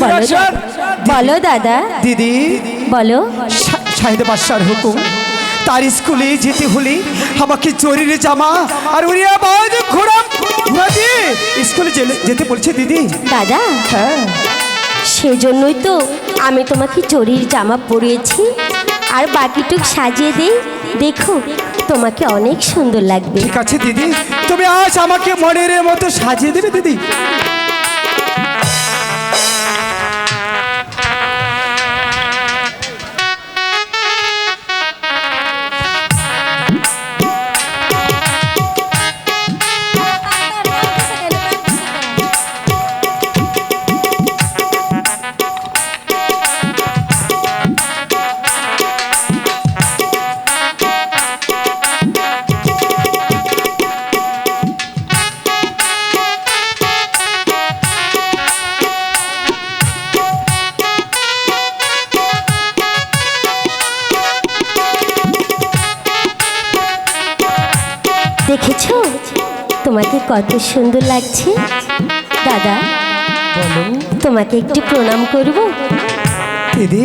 বলো দাদা। দিদি। বলো শাহিদ বাদশার হুকুম। তার স্কুলে যেতে হলে আমাকে জরির জামা আর উড়িয়া বাজ স্কুলে যেতে বলছে দিদি। দাদা হ্যাঁ। সেজন্যই তো আমি তোমাকে চরির জামা পরিয়েছি। আর বাকিটুক সাজিয়ে দেই। দেখো তোমাকে অনেক সুন্দর লাগবে। ঠিক আছে দিদি। তুমি আজ আমাকে মনের মতো সাজিয়ে দেবে দিদি। তোমাকে কত সুন্দর লাগছে। দাদা তোমাকে একটু প্রণাম করব। দিদি।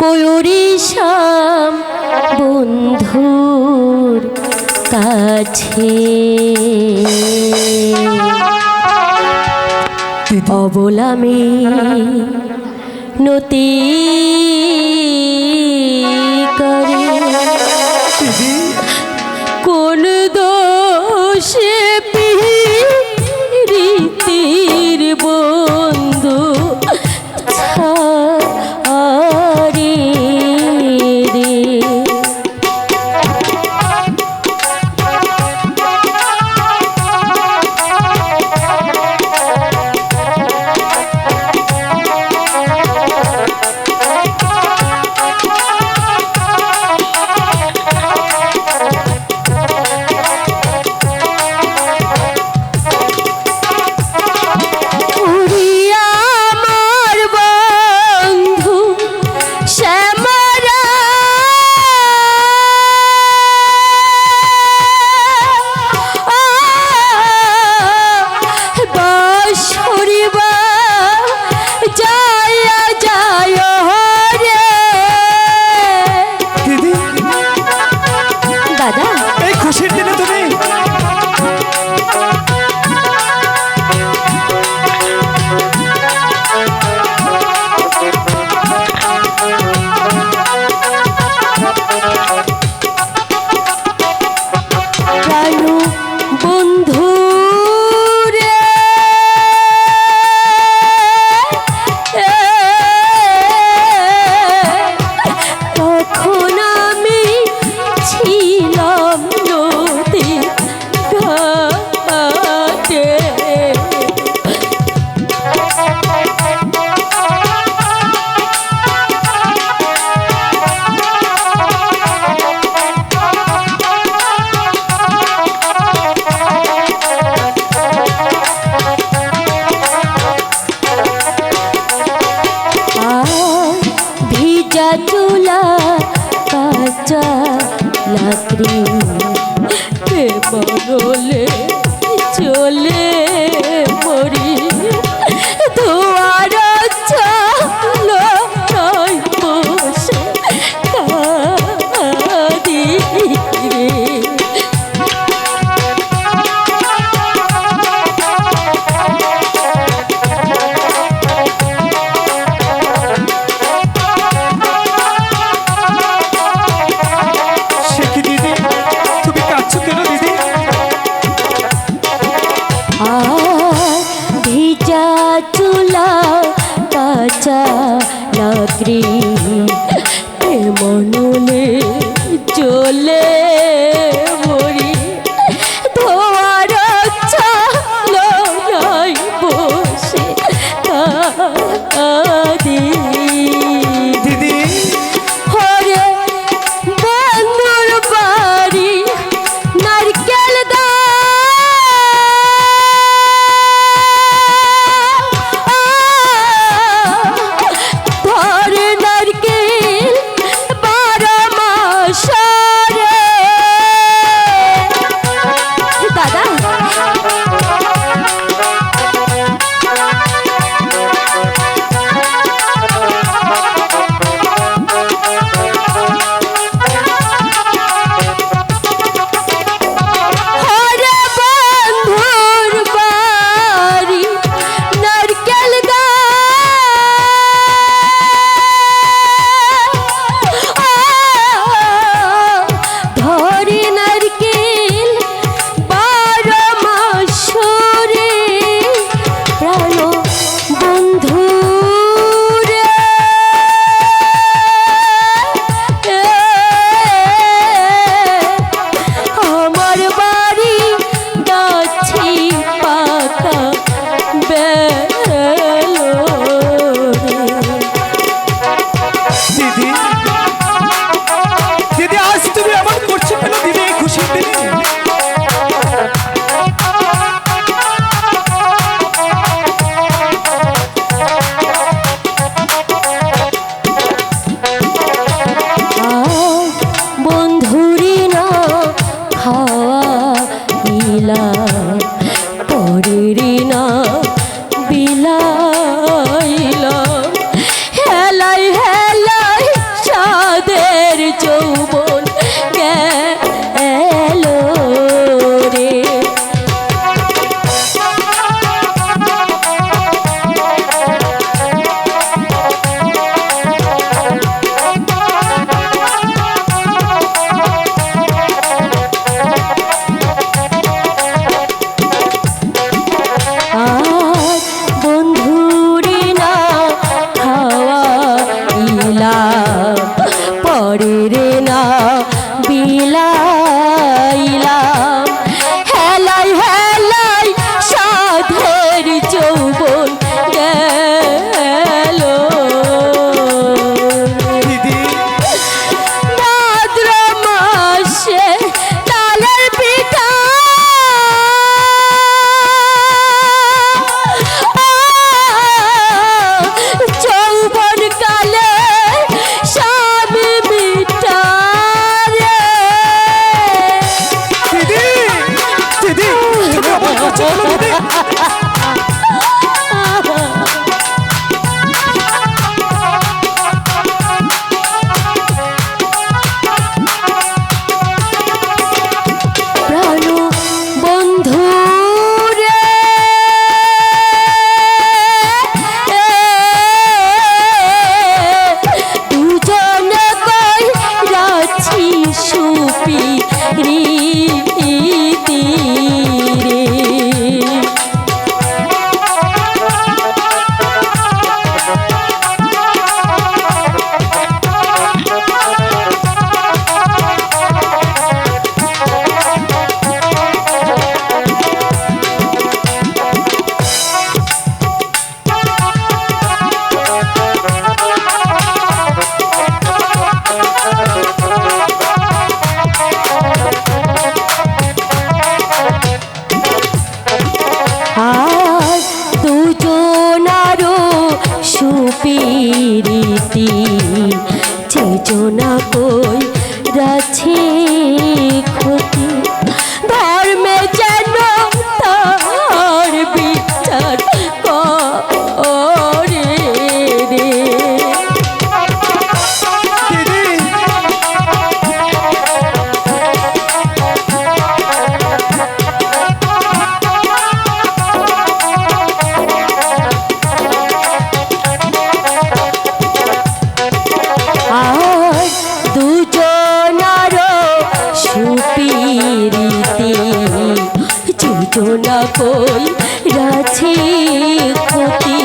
কয়ুরি বন্ধুর কাছে। অবলামে নতি চুলা কাঁচা লাকড়ি কে বদলে চলে চুলা কাঁচা লাকড়ি মনলে চলে। Olha o অনুভূতি আর দুজনারও সুপীরিতি। চেচনা কই রাছে ক্ষতি। ঘটনা কই রাছে ক্ষতি